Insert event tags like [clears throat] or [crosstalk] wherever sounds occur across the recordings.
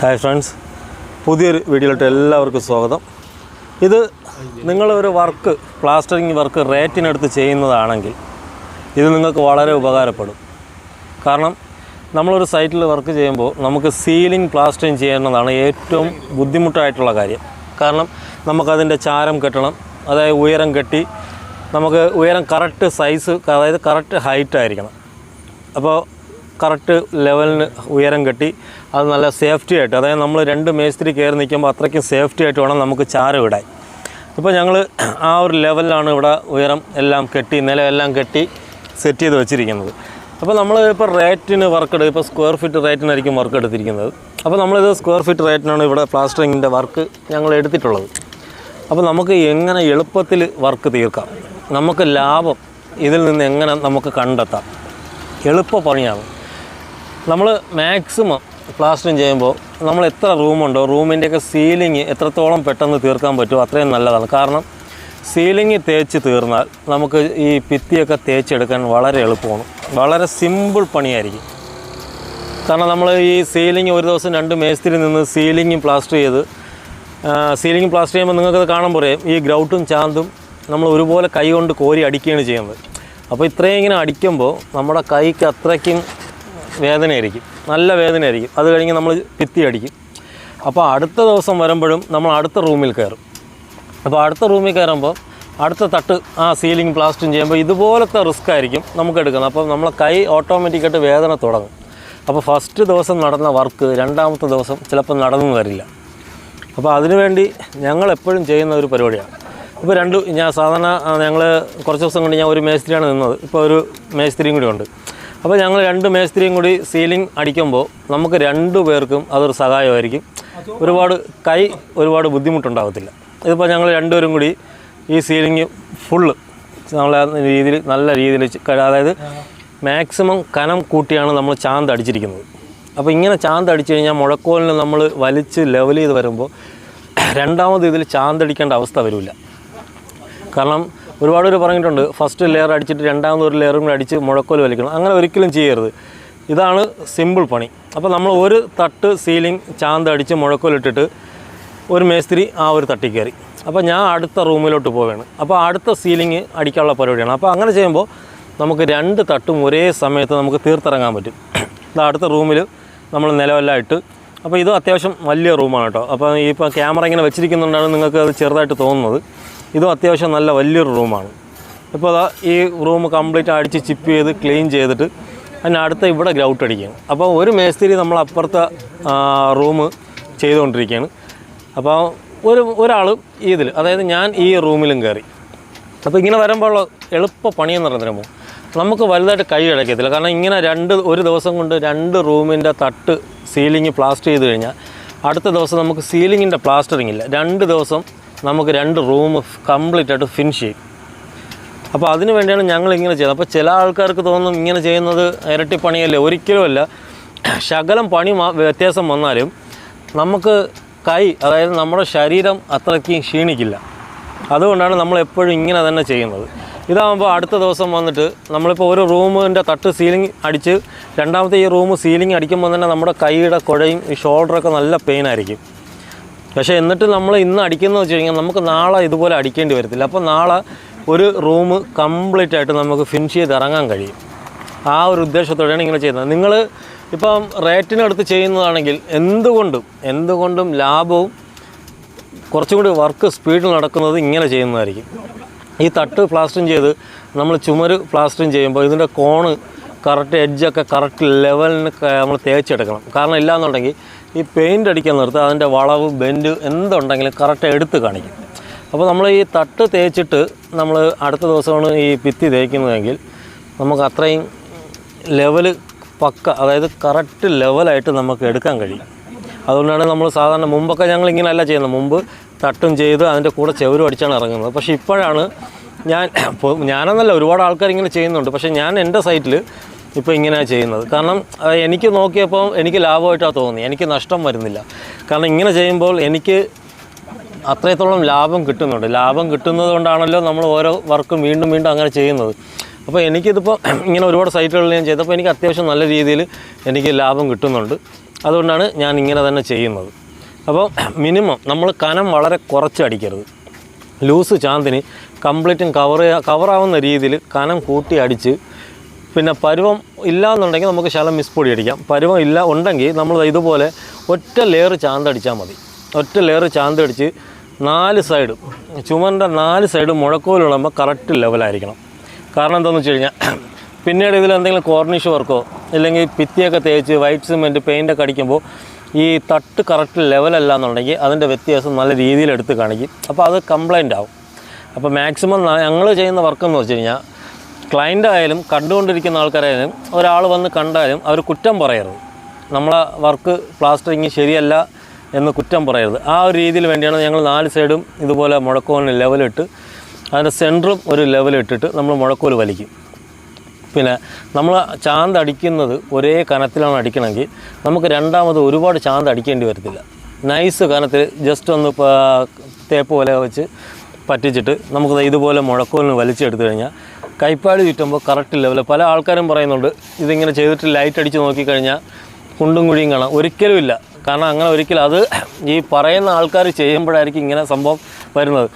Hi friends പുതിയൊരു വീഡിയോയിലോട്ട് എല്ലാവർക്കും സ്വാഗതം. ഇത് നിങ്ങളൊരു വർക്ക് പ്ലാസ്റ്ററിങ് വർക്ക് റേറ്റിനടുത്ത് ചെയ്യുന്നതാണെങ്കിൽ ഇത് നിങ്ങൾക്ക് വളരെ ഉപകാരപ്പെടും. കാരണം നമ്മളൊരു സൈറ്റിൽ വർക്ക് ചെയ്യുമ്പോൾ നമുക്ക് സീലിംഗ് പ്ലാസ്റ്ററിങ് ചെയ്യുന്നതാണ് ഏറ്റവും ബുദ്ധിമുട്ടായിട്ടുള്ള കാര്യം. കാരണം നമുക്കതിന്റെ ചാരം കെട്ടണം അതായത് ഉയരം കെട്ടി നമുക്ക് ഉയരം കറക്റ്റ് സൈസ് അതായത് കറക്റ്റ് ഹൈറ്റ് ആയിരിക്കണം. അപ്പോൾ കറക്റ്റ് ലെവലിന് ഉയരം കെട്ടി അത് നല്ല സേഫ്റ്റി ആയിട്ട് അതായത് നമ്മൾ രണ്ട് മേസ്ത്രി കയറി നിൽക്കുമ്പോൾ അത്രയ്ക്കും സേഫ്റ്റി ആയിട്ട് വേണം നമുക്ക് ചാരം ഇടാൻ ഇപ്പോൾ ഞങ്ങൾ ആ ഒരു ലെവലിലാണ് ഇവിടെ ഉയരം എല്ലാം കെട്ടി നിലമെല്ലാം കെട്ടി സെറ്റ് ചെയ്ത് വെച്ചിരിക്കുന്നത്. അപ്പോൾ നമ്മൾ ഇപ്പോൾ റേറ്റിന് വർക്ക് എടുക്കും ഇപ്പോൾ സ്ക്വയർ ഫീറ്റ് റേറ്റിനായിരിക്കും വർക്ക് എടുത്തിരിക്കുന്നത്. അപ്പോൾ നമ്മളിത് സ്ക്വയർ ഫീറ്റ് റേറ്റിനാണ് ഇവിടെ പ്ലാസ്റ്ററിങ്ങിന്റെ വർക്ക് ഞങ്ങൾ എടുത്തിട്ടുള്ളത്. അപ്പോൾ നമുക്ക് എങ്ങനെ എളുപ്പത്തിൽ വർക്ക് തീർക്കാം? നമുക്ക് ലാഭം ഇതിൽ നിന്ന് എങ്ങനെ നമുക്ക് കണ്ടെത്താം? എളുപ്പ പണിയാണ്. നമ്മൾ മാക്സിമം പ്ലാസ്റ്ററിങ് ചെയ്യുമ്പോൾ നമ്മൾ എത്ര റൂമുണ്ടോ റൂമിന്റെയൊക്കെ സീലിംഗ് എത്രത്തോളം പെട്ടെന്ന് തീർക്കാൻ പറ്റുമോ അത്രയും നല്ലതാണ്. കാരണം സീലിംഗ് തേച്ച് തീർന്നാൽ നമുക്ക് ഈ ഭിത്തിയൊക്കെ തേച്ചെടുക്കാൻ വളരെ എളുപ്പമാണ്. വളരെ സിമ്പിൾ പണിയായിരിക്കും. കാരണം നമ്മൾ ഈ സീലിംഗ് ഒരു ദിവസം രണ്ട് മേസ്തിരി നിന്ന് സീലിംഗ് പ്ലാസ്റ്റർ ചെയ്ത് സീലിംഗ് പ്ലാസ്റ്റർ ചെയ്യുമ്പോൾ നിങ്ങൾക്കത് കാണാൻ അറിയാം ഈ ഗ്രൗട്ടും ചാന്തും നമ്മൾ ഒരുപോലെ കൈ കൊണ്ട് കോരി അടിക്കുകയാണ് ചെയ്യുന്നത്. അപ്പോൾ ഇത്രയും ഇങ്ങനെ അടിക്കുമ്പോൾ നമ്മുടെ കൈക്ക് അത്രയ്ക്കും വേദനയായിരിക്കും. നല്ല വേദനയായിരിക്കും. അത് കഴിഞ്ഞ് നമ്മൾ ഭിത്തി അടിക്കും. അപ്പോൾ അടുത്ത ദിവസം വരുമ്പോഴും നമ്മൾ അടുത്ത റൂമിൽ കയറും. അപ്പോൾ അടുത്ത റൂമിൽ കയറുമ്പോൾ അടുത്ത തട്ട് ആ സീലിംഗ് പ്ലാസ്റ്റിങ് ചെയ്യുമ്പോൾ ഇതുപോലത്തെ റിസ്ക് ആയിരിക്കും നമുക്ക് എടുക്കുന്നത്. അപ്പോൾ നമ്മളെ കൈ ഓട്ടോമാറ്റിക്കായിട്ട് വേദന തുടങ്ങും. അപ്പോൾ ഫസ്റ്റ് ദിവസം നടന്ന വർക്ക് രണ്ടാമത്തെ ദിവസം ചിലപ്പോൾ നടന്നു വരില്ല. അപ്പോൾ അതിനുവേണ്ടി ഞങ്ങൾ എപ്പോഴും ചെയ്യുന്ന ഒരു പരിപാടിയാണ്. ഇപ്പോൾ രണ്ട് ഞാൻ സാധാരണ ഞങ്ങൾ കുറച്ച് ദിവസം കൊണ്ട് ഞാൻ ഒരു മേസ്ത്രിയാണ് നിന്നത്. ഇപ്പോൾ ഒരു മേസ്ത്രിയും കൂടി ഉണ്ട്. അപ്പോൾ ഞങ്ങൾ രണ്ട് മേസ്ത്രിയും കൂടി സീലിംഗ് അടിക്കുമ്പോൾ നമുക്ക് രണ്ടു പേർക്കും അതൊരു സഹായമായിരിക്കും. ഒരുപാട് കൈ ഒരുപാട് ബുദ്ധിമുട്ടുണ്ടാകത്തില്ല ഇതിപ്പോൾ ഞങ്ങൾ രണ്ടുപേരും കൂടി ഈ സീലിംഗ് ഫുള്ള് നമ്മളെ രീതിയിൽ നല്ല രീതിയിൽ അതായത് മാക്സിമം കനം കൂട്ടിയാണ് നമ്മൾ ചാന്ത് അടിച്ചിരിക്കുന്നത്. അപ്പോൾ ഇങ്ങനെ ചാന്ത് അടിച്ചു കഴിഞ്ഞാൽ മുഴക്കോലിന് നമ്മൾ വലിച്ച് ലെവൽ ചെയ്ത് വരുമ്പോൾ രണ്ടാമത് ഇതിൽ ചാന്തടിക്കേണ്ട അവസ്ഥ വരില്ല കാരണം ഒരുപാട് പേര് പറഞ്ഞിട്ടുണ്ട് ഫസ്റ്റ് ലെയർ അടിച്ചിട്ട് രണ്ടാമത് ഒരു ലെയറും കൂടി അടിച്ച് മുഴക്കോൽ വലിക്കണം. അങ്ങനെ ഒരിക്കലും ചെയ്യരുത്. ഇതാണ് സിമ്പിൾ പണി. അപ്പോൾ നമ്മൾ ഒരു തട്ട് സീലിംഗ് ചാന്ത് അടിച്ച് മുഴക്കോലിട്ടിട്ട് ഒരു മേസ്ത്രി ആ ഒരു തട്ടി കയറി. അപ്പോൾ ഞാൻ അടുത്ത റൂമിലോട്ട് പോവുകയാണ് അപ്പോൾ അടുത്ത സീലിംഗ് അടിക്കാനുള്ള പരിപാടിയാണ്. അപ്പോൾ അങ്ങനെ ചെയ്യുമ്പോൾ നമുക്ക് രണ്ട് തട്ടും ഒരേ സമയത്ത് നമുക്ക് തീർത്തിറങ്ങാൻ പറ്റും. ഇത് അടുത്ത റൂമിൽ നമ്മൾ നിലമെല്ലാം ഇട്ട്. അപ്പോൾ ഇത് അത്യാവശ്യം വലിയ റൂമാണ് കേട്ടോ. അപ്പോൾ ഈ ഇപ്പോൾ ക്യാമറ ഇങ്ങനെ വെച്ചിരിക്കുന്നുണ്ടാണ് നിങ്ങൾക്ക് അത് ചെറുതായിട്ട് തോന്നുന്നത്. ഇതും അത്യാവശ്യം നല്ല വലിയൊരു റൂമാണ്. ഇപ്പോൾ അതാ ഈ റൂം കംപ്ലീറ്റ് അടിച്ച് ചിപ്പ് ചെയ്ത് ക്ലീൻ ചെയ്തിട്ട് അതിന് അടുത്ത ഇവിടെ ഗ്രൗട്ട് അടിക്കുകയാണ്. അപ്പോൾ ഒരു മേസ്തിരി നമ്മൾ അപ്പുറത്തെ റൂം ചെയ്തുകൊണ്ടിരിക്കുകയാണ്. അപ്പോൾ ഒരു ഒരാൾ ഇതിൽ അതായത് ഞാൻ ഈ റൂമിലും കയറി. അപ്പോൾ ഇങ്ങനെ വരുമ്പോൾ എളുപ്പ പണിയെന്ന് പറയുമ്പോൾ നമുക്ക് വലുതായിട്ട് കൈ അടയ്ക്കത്തില്ല. കാരണം ഇങ്ങനെ രണ്ട് ഒരു ദിവസം കൊണ്ട് രണ്ട് റൂമിന്റെ തട്ട് സീലിംഗ് പ്ലാസ്റ്റർ ചെയ്ത് കഴിഞ്ഞാൽ അടുത്ത ദിവസം നമുക്ക് സീലിങ്ങിന്റെ പ്ലാസ്റ്ററിങ് ഇല്ല. രണ്ട് ദിവസം നമുക്ക് രണ്ട് റൂം കംപ്ലീറ്റ് ആയിട്ട് ഫിനിഷ് ചെയ്യും. അപ്പോൾ അതിന് വേണ്ടിയാണ് ഞങ്ങൾ ഇങ്ങനെ ചെയ്യുന്നത് അപ്പോൾ ചില ആൾക്കാർക്ക് തോന്നും ഇങ്ങനെ ചെയ്യുന്നത് ഇരട്ടി പണിയല്ലേ? ഒരിക്കലുമല്ല ശകലം പണി വ്യത്യാസം വന്നാലും നമുക്ക് കൈ അതായത് നമ്മുടെ ശരീരം അത്രയ്ക്ക് ക്ഷീണിക്കില്ല. അതുകൊണ്ടാണ് നമ്മൾ എപ്പോഴും ഇങ്ങനെ തന്നെ ചെയ്യുന്നത്. ഇതാകുമ്പോൾ അടുത്ത ദിവസം വന്നിട്ട് നമ്മളിപ്പോൾ ഒരു റൂമിന്റെ തട്ട് സീലിംഗ് അടിച്ച് രണ്ടാമത്തെ ഈ റൂം സീലിംഗ് അടിക്കുമ്പോൾ തന്നെ നമ്മുടെ കൈയുടെ കുഴയും ഈ ഷോൾഡറൊക്കെ നല്ല പെയിൻ ആയിരിക്കും. പക്ഷേ എന്നിട്ട് നമ്മൾ ഇന്ന് അടിക്കുന്നത് വെച്ച് കഴിഞ്ഞാൽ നമുക്ക് നാളെ ഇതുപോലെ അടിക്കേണ്ടി വരത്തില്ല. അപ്പോൾ നാളെ ഒരു റൂം കംപ്ലീറ്റ് ആയിട്ട് നമുക്ക് ഫിനിഷ് ചെയ്ത് ഇറങ്ങാൻ കഴിയും. ആ ഒരു ഉദ്ദേശത്തോടെയാണ് ഇങ്ങനെ ചെയ്യുന്നത്. നിങ്ങൾ ഇപ്പം റേറ്റിനടുത്ത് ചെയ്യുന്നതാണെങ്കിൽ എന്തുകൊണ്ടും എന്തുകൊണ്ടും ലാഭവും കുറച്ചും കൂടി വർക്ക് സ്പീഡിൽ നടക്കുന്നത് ഇങ്ങനെ ചെയ്യുന്നതായിരിക്കും. ഈ തട്ട് പ്ലാസ്റ്ററിങ് ചെയ്ത് നമ്മൾ ചുമര് പ്ലാസ്റ്ററിങ് ചെയ്യുമ്പോൾ ഇതിന്റെ കോണ് കറക്റ്റ് എഡ്ജൊക്കെ കറക്റ്റ് ലെവലിന് നമ്മൾ തേച്ചെടുക്കണം കാരണം ഇല്ലാന്നുണ്ടെങ്കിൽ ഈ പെയിന്റ് അടിക്കാൻ നിർത്തുക അതിന്റെ വളവ് ബെൻഡ് എന്തുണ്ടെങ്കിലും കറക്റ്റ് എടുത്ത് കാണിക്കും. അപ്പോൾ നമ്മൾ ഈ തട്ട് തേച്ചിട്ട് നമ്മൾ അടുത്ത ദിവസമാണ് ഈ ഭിത്തി തേക്കുന്നതെങ്കിൽ നമുക്ക് അത്രയും ലെവൽ പക്ക അതായത് കറക്റ്റ് ലെവലായിട്ട് നമുക്ക് എടുക്കാൻ കഴിയും. അതുകൊണ്ടാണ് നമ്മൾ സാധാരണ മുമ്പൊക്കെ ഞങ്ങൾ ഇങ്ങനെയല്ല ചെയ്യുന്നത്. മുമ്പ് തട്ടും ചെയ്ത് അതിന്റെ കൂടെ ചെവരും അടിച്ചാണ് ഇറങ്ങുന്നത്. പക്ഷേ ഇപ്പോഴാണ് ഞാൻ ഞാനെന്നല്ല ഒരുപാട് ആൾക്കാർ ഇങ്ങനെ ചെയ്യുന്നുണ്ട്. പക്ഷേ ഞാൻ എന്റെ സൈറ്റിൽ ഇപ്പോൾ ഇങ്ങനെയാണ് ചെയ്യുന്നത്. കാരണം എനിക്ക് നോക്കിയപ്പോൾ എനിക്ക് ലാഭമായിട്ടാണ് തോന്നി എനിക്ക് നഷ്ടം വരുന്നില്ല. കാരണം ഇങ്ങനെ ചെയ്യുമ്പോൾ എനിക്ക് അത്രത്തോളം ലാഭം കിട്ടുന്നുണ്ട്. ലാഭം കിട്ടുന്നത് കൊണ്ടാണല്ലോ നമ്മൾ ഓരോ വർക്കും വീണ്ടും വീണ്ടും അങ്ങനെ ചെയ്യുന്നത്. അപ്പോൾ എനിക്കിതിപ്പോൾ [clears throat] ഇങ്ങനെ ഒരുപാട് സൈറ്റുകളിൽ ഞാൻ ചെയ്തപ്പോൾ എനിക്ക് അത്യാവശ്യം നല്ല രീതിയിൽ എനിക്ക് ലാഭം കിട്ടുന്നുണ്ട്. അതുകൊണ്ടാണ് ഞാൻ ഇങ്ങനെ തന്നെ ചെയ്യുന്നത്. അപ്പോൾ [clears throat] മിനിമം നമ്മൾ കനം വളരെ കുറച്ച് അടിക്കരുത്. ലൂസ് ചാന്തിന് കംപ്ലീറ്റും കവർ കവറാവുന്ന രീതിയിൽ കനം കൂട്ടി അടിച്ച് പിന്നെ പരുവം ഇല്ല എന്നുണ്ടെങ്കിൽ നമുക്ക് ശകലം മിസ് പൊടി അടിക്കാം. പരുവം ഇല്ല ഉണ്ടെങ്കിൽ നമ്മൾ ഇതുപോലെ ഒറ്റ ലെയർ ചാന്തടിച്ചാൽ മതി. ഒറ്റ ലെയർ ചാന്തടിച്ച് നാല് സൈഡും ചുമന്റെ നാല് സൈഡും മുഴക്കോലുള്ളുമ്പോൾ കറക്റ്റ് ലെവലായിരിക്കണം കാരണം എന്താണെന്ന് വെച്ച് കഴിഞ്ഞാൽ [clears throat] പിന്നീട് ഇതിൽ എന്തെങ്കിലും കോർണിഷ് വർക്കോ അല്ലെങ്കിൽ ഭിത്തിയൊക്കെ തേച്ച് വൈറ്റ് സിമെന്റ് പെയിന്റൊക്കെ അടിക്കുമ്പോൾ ഈ തട്ട് കറക്റ്റ് ലെവലല്ല എന്നുണ്ടെങ്കിൽ അതിന്റെ വ്യത്യാസം നല്ല രീതിയിൽ എടുത്ത് കാണിക്കും. അപ്പോൾ അത് കംപ്ലൈന്റ് ആവും. അപ്പോൾ മാക്സിമം ഞങ്ങൾ ചെയ്യുന്ന വർക്ക് എന്ന് വെച്ച് കഴിഞ്ഞാൽ ക്ലയന്റ് ആയാലും കണ്ടുകൊണ്ടിരിക്കുന്ന ആൾക്കാരായാലും ഒരാൾ വന്ന് കണ്ടാലും അവർ കുറ്റം പറയരുത്. നമ്മളെ വർക്ക് പ്ലാസ്റ്ററിങ് ശരിയല്ല എന്ന് കുറ്റം പറയരുത്. ആ ഒരു രീതിയിൽ വേണ്ടിയാണ് ഞങ്ങൾ നാല് സൈഡും ഇതുപോലെ മുഴക്കോലിന് ലെവലിട്ട് അതിന്റെ സെന്ററും ഒരു ലെവലിട്ടിട്ട് നമ്മൾ മുഴക്കോൽ വലിക്കും. പിന്നെ നമ്മൾ ചാന്ത് അടിക്കുന്നത് ഒരേ കനത്തിലാണ് അടിക്കണമെങ്കിൽ നമുക്ക് രണ്ടാമത് ഒരുപാട് ചാന്ത് അടിക്കേണ്ടി വരത്തില്ല. നൈസ് കനത്തിൽ ജസ്റ്റ് ഒന്ന് തേപ്പ് പോലെ വെച്ച് പറ്റിച്ചിട്ട് നമുക്ക് ഇതുപോലെ മുഴക്കോലിന് വലിച്ചെടുത്തു കഴിഞ്ഞാൽ കൈപ്പാട് ചുറ്റുമ്പോൾ കറക്റ്റ് ലെവൽ പല ആൾക്കാരും പറയുന്നുണ്ട് ഇതിങ്ങനെ ചെയ്തിട്ട് ലൈറ്റ് അടിച്ച് നോക്കിക്കഴിഞ്ഞാൽ കുണ്ടും കുഴിയും കാണാം. ഒരിക്കലും ഇല്ല. കാരണം അങ്ങനെ ഒരിക്കലും അത് ഈ പറയുന്ന ആൾക്കാർ ചെയ്യുമ്പോഴായിരിക്കും ഇങ്ങനെ സംഭവം വരുന്നത്.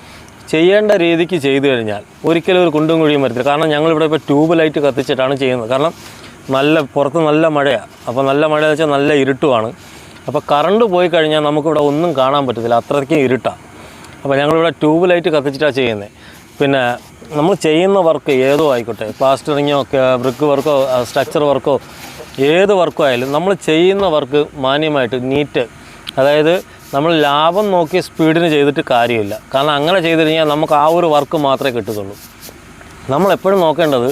ചെയ്യേണ്ട രീതിക്ക് ചെയ്തു കഴിഞ്ഞാൽ ഒരിക്കലും ഒരു കുണ്ടും കുഴിയും വരത്തില്ല. കാരണം ഞങ്ങളിവിടെ ഇപ്പോൾ ട്യൂബ് ലൈറ്റ് കത്തിച്ചിട്ടാണ് ചെയ്യുന്നത്. കാരണം നല്ല പുറത്ത് നല്ല മഴയാണ് അപ്പോൾ നല്ല മഴയെന്ന് വെച്ചാൽ നല്ല ഇരുട്ടുമാണ്. അപ്പോൾ കറണ്ട് പോയി കഴിഞ്ഞാൽ നമുക്കിവിടെ ഒന്നും കാണാൻ പറ്റത്തില്ല. അത്രയ്ക്കും ഇരുട്ടാണ് അപ്പോൾ ഞങ്ങളിവിടെ ട്യൂബ് ലൈറ്റ് കത്തിച്ചിട്ടാണ് ചെയ്യുന്നത് പിന്നെ നമ്മൾ ചെയ്യുന്ന വർക്ക് ഏതോ ആയിക്കോട്ടെ പ്ലാസ്റ്ററിങ്ങോ ബ്രിക്ക് വർക്കോ സ്ട്രക്ചർ വർക്കോ ഏത് വർക്കോ ആയാലും നമ്മൾ ചെയ്യുന്ന വർക്ക് മാന്യമായിട്ട് നീറ്റ്. അതായത് നമ്മൾ ലാഭം നോക്കി സ്പീഡിന് ചെയ്തിട്ട് കാര്യമില്ല. കാരണം അങ്ങനെ ചെയ്ത് കഴിഞ്ഞാൽ നമുക്ക് ആ ഒരു വർക്ക് മാത്രമേ കിട്ടുകയുള്ളൂ നമ്മളെപ്പോഴും നോക്കേണ്ടത്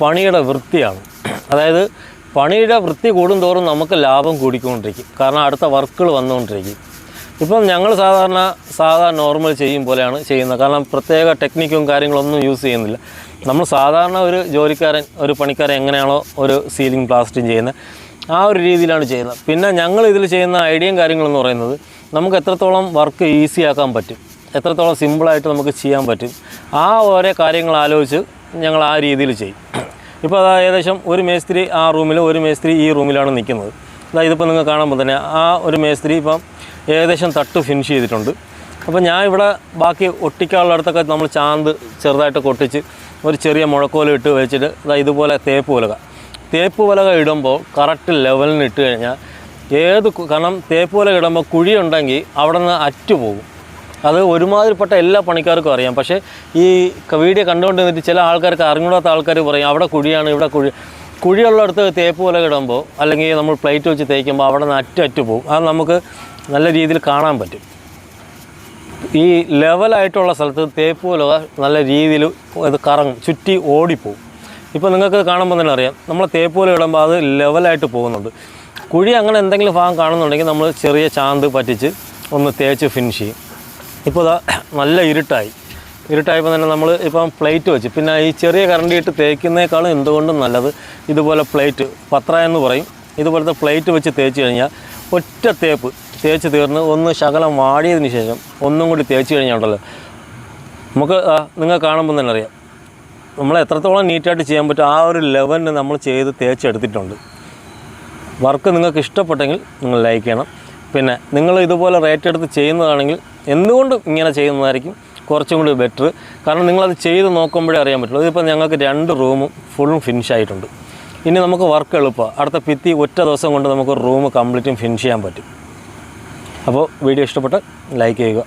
പണിയുടെ വൃത്തിയാണ്. അതായത് പണിയുടെ വൃത്തി കൂടുന്തോറും നമുക്ക് ലാഭം കൂടിക്കൊണ്ടിരിക്കും. കാരണം അടുത്ത വർക്കുകൾ വന്നുകൊണ്ടിരിക്കും. ഇപ്പം ഞങ്ങൾ സാധാരണ സാധാ നോർമൽ ചെയ്യും പോലെയാണ് ചെയ്യുന്നത്. കാരണം പ്രത്യേക ടെക്നിക്കും കാര്യങ്ങളൊന്നും യൂസ് ചെയ്യുന്നില്ല. നമ്മൾ സാധാരണ ഒരു ജോലിക്കാരൻ ഒരു പണിക്കാരൻ എങ്ങനെയാണോ ഒരു സീലിംഗ് പ്ലാസ്റ്റിങ് ചെയ്യുന്നത്. ആ ഒരു രീതിയിലാണ് ചെയ്യുന്നത്. പിന്നെ ഞങ്ങൾ ഇതിൽ ചെയ്യുന്ന ഐഡിയയും കാര്യങ്ങളെന്ന് പറയുന്നത് നമുക്ക് എത്രത്തോളം വർക്ക് ഈസി ആക്കാൻ പറ്റും. എത്രത്തോളം സിമ്പിളായിട്ട് നമുക്ക് ചെയ്യാൻ പറ്റും. ആ ഓരോ കാര്യങ്ങൾ ആലോചിച്ച് ഞങ്ങൾ ആ രീതിയിൽ ചെയ്യും. ഇപ്പോൾ അത് ഏകദേശം ഒരു മേസ്ത്രി ആ റൂമിൽ ഒരു മേസ്ത്രി ഈ റൂമിലാണ് നിൽക്കുന്നത്. ഇതിപ്പോൾ നിങ്ങൾ കാണുമ്പോൾ തന്നെ. ആ ഒരു മേസ്ത്രി ഇപ്പം ഏകദേശം തട്ട് ഫിനിഷ് ചെയ്തിട്ടുണ്ട്. അപ്പോൾ ഞാൻ ഇവിടെ ബാക്കി ഒട്ടിക്കാനുള്ളടത്തൊക്കെ നമ്മൾ ചാന്ത് ചെറുതായിട്ട് കൊട്ടിച്ച് ഒരു ചെറിയ മുഴക്കോല ഇട്ട് വെച്ചിട്ട് അതാ ഇതുപോലെ തേപ്പ് ഉലക തേപ്പ് ഉലക ഇടുമ്പോൾ കറക്റ്റ് ലെവലിന് ഇട്ട് കഴിഞ്ഞാൽ ഏത് കാരണം തേപ്പ് ഉലക ഇടുമ്പോൾ കുഴി ഉണ്ടെങ്കിൽ അവിടെ നിന്ന് അറ്റു പോകും. അത് ഒരുമാതിരിപ്പെട്ട എല്ലാ പണിക്കാർക്കും അറിയാം. പക്ഷേ ഈ വീഡിയോ കണ്ടുകൊണ്ട് നിന്നിട്ട് ചില ആൾക്കാർക്ക് അറിഞ്ഞൂടാത്ത ആൾക്കാർ പറയും അവിടെ കുഴിയാണ് ഇവിടെ കുഴി കുഴിയുള്ളിടത്ത് തേപ്പ് പോലെ കിടുമ്പോൾ അല്ലെങ്കിൽ നമ്മൾ പ്ലേറ്റ് വെച്ച് തേക്കുമ്പോൾ അവിടെ നിന്ന് അറ്റു അറ്റു പോകും അത് നമുക്ക് നല്ല രീതിയിൽ കാണാൻ പറ്റും. ഈ ലെവലായിട്ടുള്ള സ്ഥലത്ത് തേപ്പ് പോലെ നല്ല രീതിയിൽ അത് കറങ്ങും ചുറ്റി ഓടിപ്പോവും. ഇപ്പോൾ നിങ്ങൾക്ക് കാണുമ്പോൾ തന്നെ അറിയാം നമ്മൾ തേപ്പ് പോലെ ഇടുമ്പോൾ അത് ലെവലായിട്ട് പോകുന്നുണ്ട്. കുഴി അങ്ങനെ എന്തെങ്കിലും ഭാഗം കാണുന്നുണ്ടെങ്കിൽ നമ്മൾ ചെറിയ ചാന്ത് പറ്റിച്ച് ഒന്ന് തേച്ച് ഫിനിഷ് ചെയ്യും. ഇപ്പോൾ നല്ല ഇരുട്ടായി. ഇരുട്ടായപ്പോൾ തന്നെ നമ്മൾ ഇപ്പം പ്ലേറ്റ് വെച്ച്. പിന്നെ ഈ ചെറിയ കറണ്ടി ഇട്ട് തേക്കുന്നേക്കാളും എന്തുകൊണ്ടും നല്ലത് ഇതുപോലെ പ്ലേറ്റ് പത്ര എന്ന് പറയും. ഇതുപോലത്തെ പ്ലേറ്റ് വെച്ച് തേച്ച് കഴിഞ്ഞാൽ ഒറ്റ തേപ്പ് തേച്ച് തീർന്ന് ഒന്ന് ശകലം വാടിയതിന് ശേഷം ഒന്നും കൂടി തേച്ച് കഴിഞ്ഞാൽ ഉണ്ടല്ലോ. നമുക്ക് നിങ്ങൾ കാണുമ്പോൾ തന്നെ അറിയാം. നമ്മൾ എത്രത്തോളം നീറ്റായിട്ട് ചെയ്യാൻ പറ്റും ആ ഒരു ലെവലിന് നമ്മൾ ചെയ്ത് തേച്ചെടുത്തിട്ടുണ്ട്. വർക്ക് നിങ്ങൾക്ക് ഇഷ്ടപ്പെട്ടെങ്കിൽ നിങ്ങൾ ലൈക്ക് ചെയ്യണം. പിന്നെ നിങ്ങൾ ഇതുപോലെ റേറ്റ് എടുത്ത് ചെയ്യുന്നതാണെങ്കിൽ എന്തുകൊണ്ടും ഇങ്ങനെ ചെയ്യുന്നതായിരിക്കും. കുറച്ചും കൂടി ബെറ്റർ കാരണം നിങ്ങളത് ചെയ്ത് നോക്കുമ്പോഴേ അറിയാൻ പറ്റുള്ളൂ. ഇതിപ്പോൾ ഞങ്ങൾക്ക് രണ്ട് റൂമും ഫുള്ളും ഫിനിഷ് ആയിട്ടുണ്ട്. ഇനി നമുക്ക് വർക്ക് എളുപ്പമാണ് അടുത്ത ഭിത്തി ഒറ്റ ദിവസം കൊണ്ട് നമുക്ക് റൂം കംപ്ലീറ്റും ഫിനിഷ് ചെയ്യാൻ പറ്റും. അപ്പോൾ വീഡിയോ ഇഷ്ടപ്പെട്ട ലൈക്ക് ചെയ്യുക.